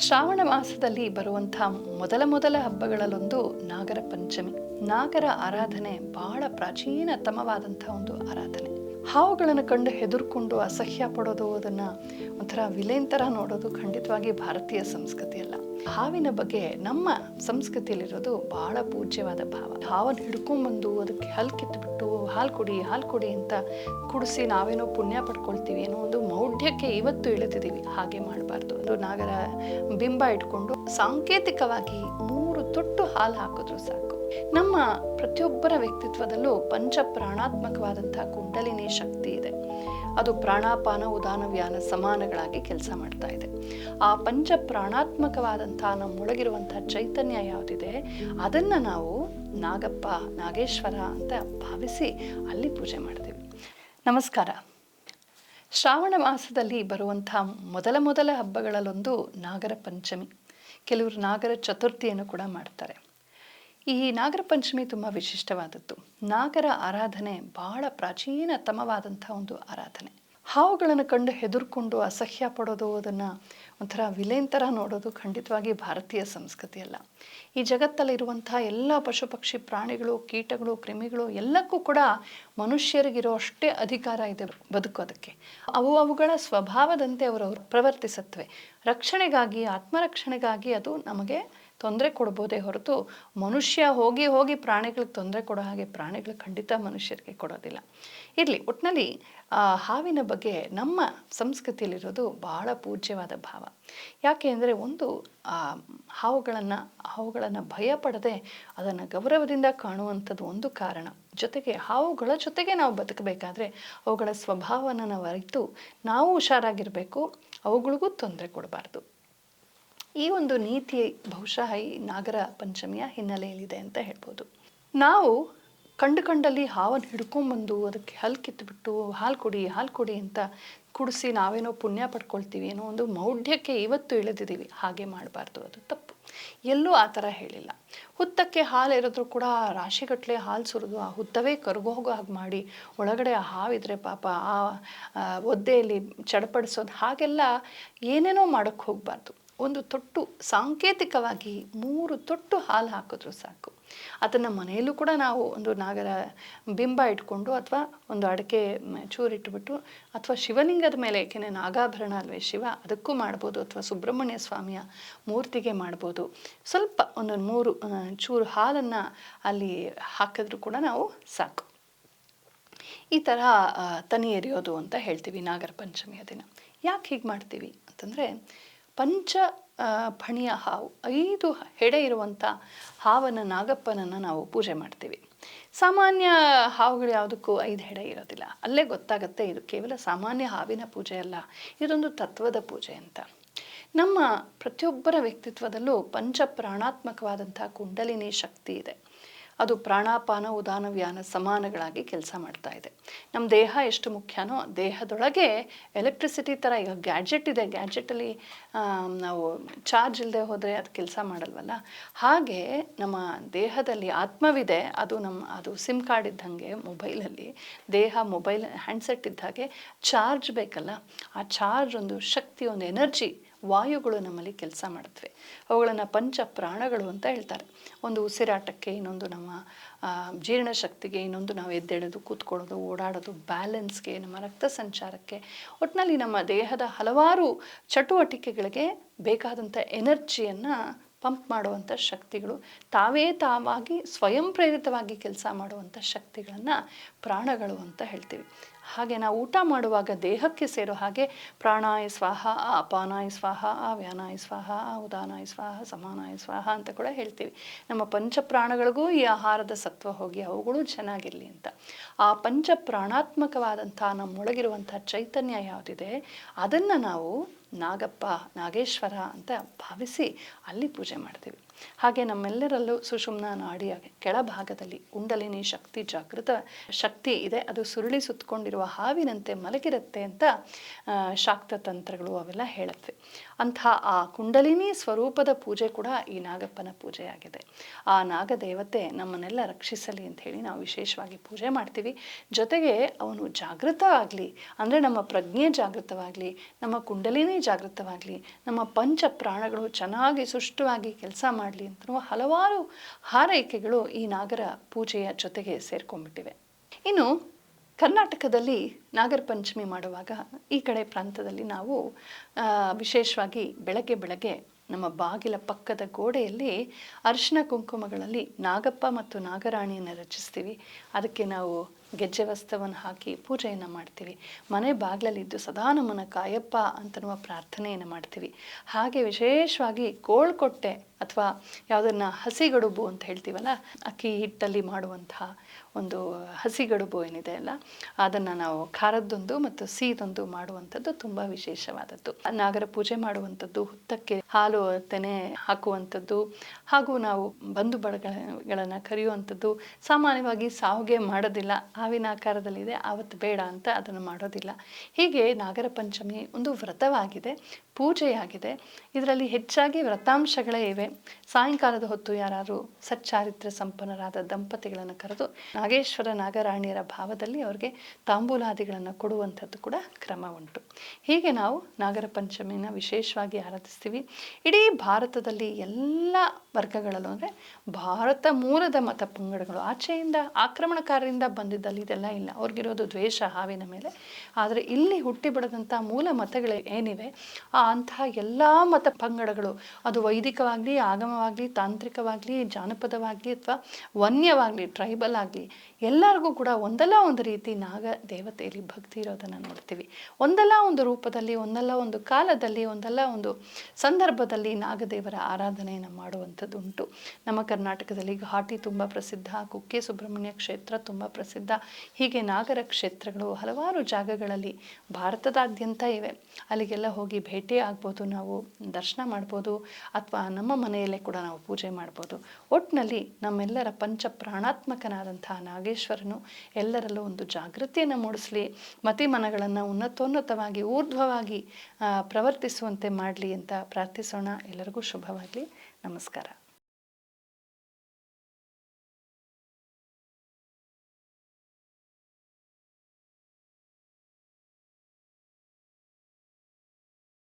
ಶ್ರಾವಣ ಮಾಸದಲ್ಲಿ ಬರುವಂಥ ಮೊದಲ ಮೊದಲ ಹಬ್ಬಗಳಲ್ಲೊಂದು ನಾಗರ ಪಂಚಮಿ. ನಾಗರ ಆರಾಧನೆ ಬಹಳ ಪ್ರಾಚೀನತಮವಾದಂಥ ಒಂದು ಆರಾಧನೆ. ಹಾವುಗಳನ್ನು ಕಂಡು ಹೆದರ್ಕೊಂಡು ಅಸಹ್ಯ ಪಡೋದು ಅದನ್ನು ಒಂಥರ ವಿಲೇನ್ ಥರ ನೋಡೋದು ಖಂಡಿತವಾಗಿ ಭಾರತೀಯ ಸಂಸ್ಕೃತಿ ಅಲ್ಲ. ಹಾವಿನ ಬಗ್ಗೆ ನಮ್ಮ ಸಂಸ್ಕೃತಿಯಲ್ಲಿರೋದು ಬಹಳ ಪೂಜ್ಯವಾದ ಭಾವ. ಹಾವನ್ನು ಹಿಡ್ಕೊಂಡ್ಬಂದು ಅದಕ್ಕೆ ಹಲ್ ಕಿತ್ಬಿಟ್ಟು ಹಾಲು ಕುಡಿ ಹಾಲು ಕುಡಿ ಅಂತ ಕುಡಿಸಿ ನಾವೇನೋ ಪುಣ್ಯ ಪಡ್ಕೊಳ್ತೀವಿ ಏನೋ ಒಂದು ಮೌಢ್ಯಕ್ಕೆ ಇವತ್ತು ಇಳಿದಿದ್ದೀವಿ. ಹಾಗೆ ಮಾಡಬಾರ್ದು. ಅದು ನಾಗರ ಬಿಂಬ ಇಟ್ಕೊಂಡು ಸಾಂಕೇತಿಕವಾಗಿ ಮೂರು ತೊಟ್ಟು ಹಾಲು ಹಾಕಿದ್ರು ಸಾಕು. ನಮ್ಮ ಪ್ರತಿಯೊಬ್ಬರ ವ್ಯಕ್ತಿತ್ವದಲ್ಲೂ ಪಂಚ ಪ್ರಾಣಾತ್ಮಕವಾದಂತಹ ಕುಂಡಲಿನಿ ಶಕ್ತಿ ಇದೆ. ಅದು ಪ್ರಾಣಾಪಾನ ಉದಾನ ವ್ಯಾನ ಸಮಾನಗಳಾಗಿ ಕೆಲಸ ಮಾಡ್ತಾ ಇದೆ. ಆ ಪಂಚ ಪ್ರಾಣಾತ್ಮಕವಾದಂತಹ ನಮ್ಮೊಳಗಿರುವಂತಹ ಚೈತನ್ಯ ಯಾವುದಿದೆ, ಅದನ್ನು ನಾವು ನಾಗಪ್ಪ, ನಾಗೇಶ್ವರ ಅಂತ ಭಾವಿಸಿ ಅಲ್ಲಿ ಪೂಜೆ ಮಾಡ್ತೀವಿ. ನಮಸ್ಕಾರ. ಶ್ರಾವಣ ಮಾಸದಲ್ಲಿ ಬರುವಂತಹ ಮೊದಲ ಮೊದಲ ಹಬ್ಬಗಳಲ್ಲೊಂದು ನಾಗರ ಪಂಚಮಿ. ಕೆಲವರು ನಾಗರ ಚತುರ್ಥಿಯನ್ನು ಕೂಡ ಮಾಡ್ತಾರೆ. ಈ ನಾಗರ ಪಂಚಮಿ ತುಂಬ ವಿಶಿಷ್ಟವಾದದ್ದು. ನಾಗರ ಆರಾಧನೆ ಬಹಳ ಪ್ರಾಚೀನತಮವಾದಂಥ ಒಂದು ಆರಾಧನೆ. ಹಾವುಗಳನ್ನು ಕಂಡು ಹೆದರ್ಕೊಂಡು ಅಸಹ್ಯ ಪಡೋದು ಅದನ್ನು ಒಂಥರ ವಿಲೇನ್ ಥರ ನೋಡೋದು ಖಂಡಿತವಾಗಿ ಭಾರತೀಯ ಸಂಸ್ಕೃತಿಯಲ್ಲ ಈ ಜಗತ್ತಲ್ಲಿರುವಂಥ ಎಲ್ಲ ಪಶು ಪಕ್ಷಿ ಪ್ರಾಣಿಗಳು, ಕೀಟಗಳು, ಕ್ರಿಮಿಗಳು ಎಲ್ಲಕ್ಕೂ ಕೂಡ ಮನುಷ್ಯರಿಗಿರೋ ಅಷ್ಟೇ ಅಧಿಕಾರ ಇದೆ ಬದುಕೋದಕ್ಕೆ ಅವು ಅವುಗಳ ಸ್ವಭಾವದಂತೆ ಅವರವರು ಪ್ರವರ್ತಿಸತ್ವೆ. ರಕ್ಷಣೆಗಾಗಿ, ಆತ್ಮರಕ್ಷಣೆಗಾಗಿ ಅದು ನಮಗೆ ತೊಂದರೆ ಕೊಡ್ಬೋದೇ ಹೊರತು ಮನುಷ್ಯ ಹೋಗಿ ಹೋಗಿ ಪ್ರಾಣಿಗಳಿಗೆ ತೊಂದರೆ ಕೊಡೋ ಹಾಗೆ ಪ್ರಾಣಿಗಳು ಖಂಡಿತ ಮನುಷ್ಯರಿಗೆ ಕೊಡೋದಿಲ್ಲ. ಇರಲಿ ಒಟ್ಟಿನಲ್ಲಿ ಹಾವಿನ ಬಗ್ಗೆ ನಮ್ಮ ಸಂಸ್ಕೃತಿಯಲ್ಲಿರೋದು ಬಹಳ ಪೂಜ್ಯವಾದ ಭಾವ. ಯಾಕೆ ಅಂದರೆ ಒಂದು ಹಾವುಗಳನ್ನು ಹಾವುಗಳನ್ನು ಭಯ ಪಡದೆ ಅದನ್ನು ಗೌರವದಿಂದ ಕಾಣುವಂಥದ್ದು ಒಂದು ಕಾರಣ. ಜೊತೆಗೆ ಹಾವುಗಳ ಜೊತೆಗೆ ನಾವು ಬದುಕಬೇಕಾದ್ರೆ ಅವುಗಳ ಸ್ವಭಾವನ ನಾವು ಅರಿತು ನಾವು ಹುಷಾರಾಗಿರಬೇಕು, ಅವುಗಳಿಗೂ ತೊಂದರೆ ಕೊಡಬಾರ್ದು. ಈ ಒಂದು ನೀತಿ ಬಹುಶಃ ಈ ನಾಗರ ಪಂಚಮಿಯ ಹಿನ್ನೆಲೆಯಲ್ಲಿದೆ ಅಂತ ಹೇಳ್ಬೋದು. ನಾವು ಕಂಡು ಕಂಡಲ್ಲಿ ಹಾವನ್ನು ಹಿಡ್ಕೊಂಬಂದು ಅದಕ್ಕೆ ಹಲ್ ಕಿತ್ಬಿಟ್ಟು, ಹಾಲು ಕೊಡಿ ಹಾಲು ಕೊಡಿ ಅಂತ ಕುಡಿಸಿ ನಾವೇನೋ ಪುಣ್ಯ ಪಡ್ಕೊಳ್ತೀವಿ ಏನೋ ಒಂದು ಮೌಢ್ಯಕ್ಕೆ ಇವತ್ತು ಇಳಿದಿದ್ದೀವಿ. ಹಾಗೆ ಮಾಡಬಾರ್ದು, ಅದು ತಪ್ಪು. ಎಲ್ಲೂ ಆ ಥರ ಹೇಳಿಲ್ಲ. ಹುತ್ತಕ್ಕೆ ಹಾಲು ಇರೋದ್ರೂ ಕೂಡ ರಾಶಿಗಟ್ಟಲೆ ಹಾಲು ಸುರಿದು ಆ ಹುತ್ತವೇ ಕರ್ಗೋಗೋ ಹಾಗೆ ಮಾಡಿ ಒಳಗಡೆ ಆ ಹಾವಿದ್ರೆ ಪಾಪ ಆ ಒದ್ದೆಯಲ್ಲಿ ಚಡಪಡಿಸೋದು ಹಾಗೆಲ್ಲ ಏನೇನೋ ಮಾಡೋಕ್ಕೆ ಹೋಗಬಾರ್ದು. ಒಂದು ತೊಟ್ಟು, ಸಾಂಕೇತಿಕವಾಗಿ ಮೂರು ತೊಟ್ಟು ಹಾಲು ಹಾಕಿದ್ರು ಸಾಕು. ಅದನ್ನು ಮನೆಯಲ್ಲೂ ಕೂಡ ನಾವು ಒಂದು ನಾಗರ ಬಿಂಬ ಇಟ್ಕೊಂಡು ಅಥವಾ ಒಂದು ಅಡಿಕೆ ಚೂರಿಟ್ಬಿಟ್ಟು ಅಥವಾ ಶಿವಲಿಂಗದ ಮೇಲೆ, ಏಕೆಂದರೆ ನಾಗಾಭರಣ ಅಲ್ವೇ ಶಿವ, ಅದಕ್ಕೂ ಮಾಡ್ಬೋದು ಅಥವಾ ಸುಬ್ರಹ್ಮಣ್ಯ ಸ್ವಾಮಿಯ ಮೂರ್ತಿಗೆ ಮಾಡ್ಬೋದು. ಸ್ವಲ್ಪ ಒಂದು ಮೂರು ಚೂರು ಹಾಲನ್ನು ಅಲ್ಲಿ ಹಾಕಿದ್ರು ಕೂಡ ನಾವು ಸಾಕು. ಈ ಥರ ತನಿ ಎರಿಯೋದು ಅಂತ ಹೇಳ್ತೀವಿ ನಾಗರ ಪಂಚಮಿಯ ದಿನ. ಯಾಕೆ ಹೀಗೆ ಮಾಡ್ತೀವಿ ಅಂತಂದರೆ ಪಂಚ ಫಣಿಯ ಹಾವು, ಐದು ಹೆಡೆ ಇರುವಂಥ ಹಾವನ್ನು ನಾಗಪ್ಪನನ್ನು ನಾವು ಪೂಜೆ ಮಾಡ್ತೀವಿ. ಸಾಮಾನ್ಯ ಹಾವುಗಳು ಯಾವುದಕ್ಕೂ ಐದು ಹೆಡೆ ಇರೋದಿಲ್ಲ. ಅಲ್ಲೇ ಗೊತ್ತಾಗುತ್ತೆ ಇದು ಕೇವಲ ಸಾಮಾನ್ಯ ಹಾವಿನ ಪೂಜೆ ಅಲ್ಲ, ಇದೊಂದು ತತ್ವದ ಪೂಜೆ ಅಂತ. ನಮ್ಮ ಪ್ರತಿಯೊಬ್ಬರ ವ್ಯಕ್ತಿತ್ವದಲ್ಲೂ ಪಂಚ ಪ್ರಾಣಾತ್ಮಕವಾದಂಥ ಕುಂಡಲಿನಿ ಶಕ್ತಿ ಇದೆ. ಅದು ಪ್ರಾಣಾಪಾನ ಉದಾನ ವ್ಯಾನ ಸಮಾನಗಳಾಗಿ ಕೆಲಸ ಮಾಡ್ತಾ ಇದೆ. ನಮ್ಮ ದೇಹ ಎಷ್ಟು ಮುಖ್ಯನೋ ದೇಹದೊಳಗೆ ಎಲೆಕ್ಟ್ರಿಸಿಟಿ ಥರ ಈಗ ಗ್ಯಾಡ್ಜೆಟ್ ಇದೆ. ಗ್ಯಾಡ್ಜೆಟಲ್ಲಿ ನಾವು ಚಾರ್ಜ್ ಇಲ್ಲದೆ ಹೋದರೆ ಅದು ಕೆಲಸ ಮಾಡಲ್ವಲ್ಲ? ಹಾಗೆ ನಮ್ಮ ದೇಹದಲ್ಲಿ ಆತ್ಮವಿದೆ. ಅದು ನಮ್ಮ ಅದು ಸಿಮ್ ಕಾರ್ಡ್ ಇದ್ದಂಗೆ ಮೊಬೈಲಲ್ಲಿ ದೇಹ ಮೊಬೈಲ್ ಹ್ಯಾಂಡ್ಸೆಟ್ ಇದ್ದ ಹಾಗೆ ಚಾರ್ಜ್ ಬೇಕಲ್ಲ? ಆ ಚಾರ್ಜ್ ಒಂದು ಶಕ್ತಿ, ಒಂದು ಎನರ್ಜಿ ವಾಯುಗಳು ನಮ್ಮಲ್ಲಿ ಕೆಲಸ ಮಾಡುತ್ತವೆ. ಅವುಗಳನ್ನು ಪಂಚ ಪ್ರಾಣಗಳು ಅಂತ ಹೇಳ್ತಾರೆ. ಒಂದು ಉಸಿರಾಟಕ್ಕೆ ಇನ್ನೊಂದು ನಮ್ಮ ಜೀರ್ಣಶಕ್ತಿಗೆ ಇನ್ನೊಂದು ನಾವು ಎದ್ದೇಳೋದು, ಕೂತ್ಕೊಳ್ಳೋದು, ಓಡಾಡೋದು, ಬ್ಯಾಲೆನ್ಸ್ಗೆ, ನಮ್ಮ ರಕ್ತ ಸಂಚಾರಕ್ಕೆ ಒಟ್ಟಿನಲ್ಲಿ ನಮ್ಮ ದೇಹದ ಹಲವಾರು ಚಟುವಟಿಕೆಗಳಿಗೆ ಬೇಕಾದಂಥ ಎನರ್ಜಿಯನ್ನು ಪಂಪ್ ಮಾಡುವಂಥ ಶಕ್ತಿಗಳು, ತಾವೇ ತಾವಾಗಿ ಸ್ವಯಂ ಪ್ರೇರಿತವಾಗಿ ಕೆಲಸ ಮಾಡುವಂಥ ಶಕ್ತಿಗಳನ್ನು ಪ್ರಾಣಗಳು ಅಂತ ಹೇಳ್ತೀವಿ. ಹಾಗೆ ನಾವು ಊಟ ಮಾಡುವಾಗ ದೇಹಕ್ಕೆ ಸೇರೋ ಹಾಗೆ ಪ್ರಾಣಾಯ ಸ್ವಾಹ ಅಪಾನಾಯ ಸ್ವಾಹ ವ್ಯಾನಾಯ ಸ್ವಾಹ ಉದಾನಾಯ ಸ್ವಾಹ, ಸಮಾನಾಯ ಸ್ವಾಹ ಅಂತ ಕೂಡ ಹೇಳ್ತೀವಿ. ನಮ್ಮ ಪಂಚ ಪ್ರಾಣಗಳಿಗೂ ಈ ಆಹಾರದ ಸತ್ವ ಹೋಗಿ ಅವುಗಳು ಚೆನ್ನಾಗಿರಲಿ ಅಂತ. ಆ ಪಂಚ ಪ್ರಾಣಾತ್ಮಕವಾದಂಥ ನಮ್ಮೊಳಗಿರುವಂಥ ಚೈತನ್ಯ ಯಾವುದಿದೆ, ಅದನ್ನು ನಾವು ನಾಗಪ್ಪ, ನಾಗೇಶ್ವರ ಅಂತ ಭಾವಿಸಿ ಅಲ್ಲಿ ಪೂಜೆ ಮಾಡ್ತೀವಿ. ಹಾಗೆ ನಮ್ಮೆಲ್ಲರಲ್ಲೂ ಸುಷುಮ್ನ ನಾಡಿಯ ಕೆಳಭಾಗದಲ್ಲಿ ಕುಂಡಲಿನಿ ಶಕ್ತಿ ಜಾಗೃತ ಶಕ್ತಿ ಇದೆ. ಅದು ಸುರುಳಿ ಸುತ್ತಕೊಂಡಿರುವ ಹಾವಿನಂತೆ ಮಲಗಿರುತ್ತೆ ಅಂತ ಶಾಕ್ತ ತಂತ್ರಗಳು ಅವೆಲ್ಲ ಹೇಳುತ್ತವೆ. ಅಂಥ ಆ ಕುಂಡಲಿನಿ ಸ್ವರೂಪದ ಪೂಜೆ ಕೂಡ ಈ ನಾಗಪ್ಪನ ಪೂಜೆಯಾಗಿದೆ. ಆ ನಾಗದೇವತೆ ನಮ್ಮನ್ನೆಲ್ಲ ರಕ್ಷಿಸಲಿ ಅಂತ ಹೇಳಿ ನಾವು ವಿಶೇಷವಾಗಿ ಪೂಜೆ ಮಾಡ್ತೀವಿ. ಜೊತೆಗೆ ಅವನು ಜಾಗೃತ ಆಗಲಿ, ಅಂದರೆ ನಮ್ಮ ಪ್ರಜ್ಞೆ ಜಾಗೃತವಾಗಲಿ, ನಮ್ಮ ಕುಂಡಲಿನಿ ಜಾಗೃತವಾಗಲಿ, ನಮ್ಮ ಪಂಚ ಪ್ರಾಣಗಳು ಚೆನ್ನಾಗಿ ಸುಷ್ಟವಾಗಿ ಕೆಲಸ ಮಾಡಲಿ ಅಂತ ಹಲವಾರು ಹಾರೈಕೆಗಳು ಈ ನಾಗರ ಪೂಜೆಯ ಜೊತೆಗೆ ಸೇರ್ಕೊಂಡ್ಬಿಟ್ಟಿವೆ. ಇನ್ನು ಕರ್ನಾಟಕದಲ್ಲಿ ನಾಗರ ಪಂಚಮಿ ಮಾಡುವಾಗ ಈ ಕಡೆ ಪ್ರಾಂತದಲ್ಲಿ ನಾವು ವಿಶೇಷವಾಗಿ ಬೆಳಗ್ಗೆ ಬೆಳಗ್ಗೆ ನಮ್ಮ ಬಾಗಿಲ ಪಕ್ಕದ ಗೋಡೆಯಲ್ಲಿ ಅರಿಶಿನ ಕುಂಕುಮಗಳಲ್ಲಿ ನಾಗಪ್ಪ ಮತ್ತು ನಾಗರಾಣಿಯನ್ನು ರಚಿಸ್ತೀವಿ. ಅದಕ್ಕೆ ನಾವು ಗೆಜ್ಜೆ ವಸ್ತವನ್ನು ಹಾಕಿ ಪೂಜೆಯನ್ನು ಮಾಡ್ತೀವಿ. ಮನೆ ಬಾಗಿಲಲ್ಲಿದ್ದು ಸದಾ ನಮ್ಮನ್ನು ಕಾಯಪ್ಪ ಅಂತನ್ನುವ ಪ್ರಾರ್ಥನೆಯನ್ನು ಮಾಡ್ತೀವಿ. ಹಾಗೆ ವಿಶೇಷವಾಗಿ ಕೋಳ್ಕೊಟ್ಟೆ ಅಥವಾ ಯಾವುದನ್ನು ಹಸಿಗಡುಬು ಅಂತ ಹೇಳ್ತೀವಲ್ಲ, ಅಕ್ಕಿ ಹಿಟ್ಟಲ್ಲಿ ಮಾಡುವಂತಹ ಒಂದು ಹಸಿಗಡುಬು ಏನಿದೆ ಅಲ್ಲ, ಅದನ್ನು ನಾವು ಖಾರದ್ದೊಂದು ಮತ್ತು ಸಿಹಿದೊಂದು ಮಾಡುವಂಥದ್ದು ತುಂಬ ವಿಶೇಷವಾದದ್ದು. ನಾಗರ ಪೂಜೆ ಮಾಡುವಂಥದ್ದು, ಹುತ್ತಕ್ಕೆ ಹಾಲು ತೆನೆ ಹಾಕುವಂಥದ್ದು, ಹಾಗೂ ನಾವು ಬಂಧು ಬಳಗಗಳನ್ನು ಕರೆಯುವಂಥದ್ದು, ಸಾಮಾನ್ಯವಾಗಿ ಸಾವಿಗೆ ಮಾಡೋದಿಲ್ಲ, ಹಾವಿನ ಆಕಾರದಲ್ಲಿದೆ, ಆವತ್ತು ಬೇಡ ಅಂತ ಅದನ್ನು ಮಾಡೋದಿಲ್ಲ. ಹೀಗೆ ನಾಗರ ಪಂಚಮಿ ಒಂದು ವ್ರತವಾಗಿದೆ, ಪೂಜೆಯಾಗಿದೆ. ಇದರಲ್ಲಿ ಹೆಚ್ಚಾಗಿ ವ್ರತಾಂಶಗಳೇ ಇವೆ. ಸಾಯಂಕಾಲದ ಹೊತ್ತು ಯಾರಾದರೂ ಸಚ್ಚಾರಿತ್ರ ಸಂಪನ್ನರಾದ ದಂಪತಿಗಳನ್ನು ಕರೆದು ನಾಗೇಶ್ವರ ನಾಗರಾಣಿಯರ ಭಾವದಲ್ಲಿ ಅವರಿಗೆ ತಾಂಬೂಲಾದಿಗಳನ್ನು ಕೊಡುವಂಥದ್ದು ಕೂಡ ಕ್ರಮ ಉಂಟು. ಹೀಗೆ ನಾವು ನಾಗರ ಪಂಚಮಿನ ವಿಶೇಷವಾಗಿ ಆರಾಧಿಸ್ತೀವಿ. ಇಡೀ ಭಾರತದಲ್ಲಿ ಎಲ್ಲ ವರ್ಗಗಳಲ್ಲೂ ಅಂದರೆ ಭಾರತ ಮೂಲದ ಮತ ಪಂಗಡಗಳು. ಆಚೆಯಿಂದ ಆಕ್ರಮಣಕಾರರಿಂದ ಬಂದಿದ್ದಲ್ಲಿ ಇದೆಲ್ಲ ಇಲ್ಲ. ಅವ್ರಿಗಿರೋದು ದ್ವೇಷ ಹಾವಿನ ಮೇಲೆ. ಆದರೆ ಇಲ್ಲಿ ಹುಟ್ಟಿ ಬೆಳೆದಂಥ ಮೂಲ ಮತಗಳು ಏನಿವೆ, ಆ ಅಂತಹ ಎಲ್ಲ ಮತ ಪಂಗಡಗಳು, ಅದು ವೈದಿಕವಾಗಲಿ, ಆಗಮವಾಗಲಿ, ತಾಂತ್ರಿಕವಾಗಲಿ, ಜಾನಪದವಾಗಲಿ ಅಥವಾ ವನ್ಯವಾಗಲಿ ಟ್ರೈಬಲ್ ಆಗಲಿ, ಎಲ್ಲರಿಗೂ ಕೂಡ ಒಂದಲ್ಲ ಒಂದು ರೀತಿ ನಾಗ ದೇವತೆಯಲ್ಲಿ ಭಕ್ತಿ ಇರೋದನ್ನು ನೋಡ್ತೀವಿ. ಒಂದಲ್ಲ ಒಂದು ರೂಪದಲ್ಲಿ, ಒಂದಲ್ಲ ಒಂದು ಕಾಲದಲ್ಲಿ, ಒಂದಲ್ಲ ಒಂದು ಸಂದರ್ಭದಲ್ಲಿ ನಾಗದೇವರ ಆರಾಧನೆಯನ್ನು ಮಾಡುವಂಥದ್ದು ಉಂಟು ನಮ್ಮ ಕರ್ನಾಟಕದಲ್ಲಿ ಘಾಟಿ ತುಂಬ ಪ್ರಸಿದ್ಧ, ಕುಕ್ಕೆ ಸುಬ್ರಹ್ಮಣ್ಯ ಕ್ಷೇತ್ರ ತುಂಬ ಪ್ರಸಿದ್ಧ, ಹೀಗೆ ನಾಗರ ಕ್ಷೇತ್ರಗಳು ಹಲವಾರು ಜಾಗಗಳಲ್ಲಿ ಭಾರತದಾದ್ಯಂತ ಇವೆ. ಅಲ್ಲಿಗೆಲ್ಲ ಹೋಗಿ ಭೇಟಿ ಆಗ್ಬೋದು, ನಾವು ದರ್ಶನ ಮಾಡ್ಬೋದು, ಅಥವಾ ನಮ್ಮ ಮನೆಯಲ್ಲೇ ಕೂಡ ನಾವು ಪೂಜೆ ಮಾಡ್ಬೋದು. ಒಟ್ಟಿನಲ್ಲಿ ನಮ್ಮೆಲ್ಲರ ಪಂಚ ಪ್ರಾಣಾತ್ಮಕನಾದಂತಹ ನಾಗೇಶ್ವರನು ಎಲ್ಲರಲ್ಲೂ ಒಂದು ಜಾಗೃತಿಯನ್ನು ಮೂಡಿಸಲಿ, ಮತಿಮನಗಳನ್ನು ಉನ್ನತೋನ್ನತವಾಗಿ, ಊರ್ಧ್ವವಾಗಿ ಪ್ರವರ್ತಿಸುವಂತೆ ಮಾಡಲಿ ಅಂತ ಪ್ರಾರ್ಥಿಸೋಣ. ಎಲ್ಲರಿಗೂ ಶುಭವಾಗಲಿ. ನಮಸ್ಕಾರ.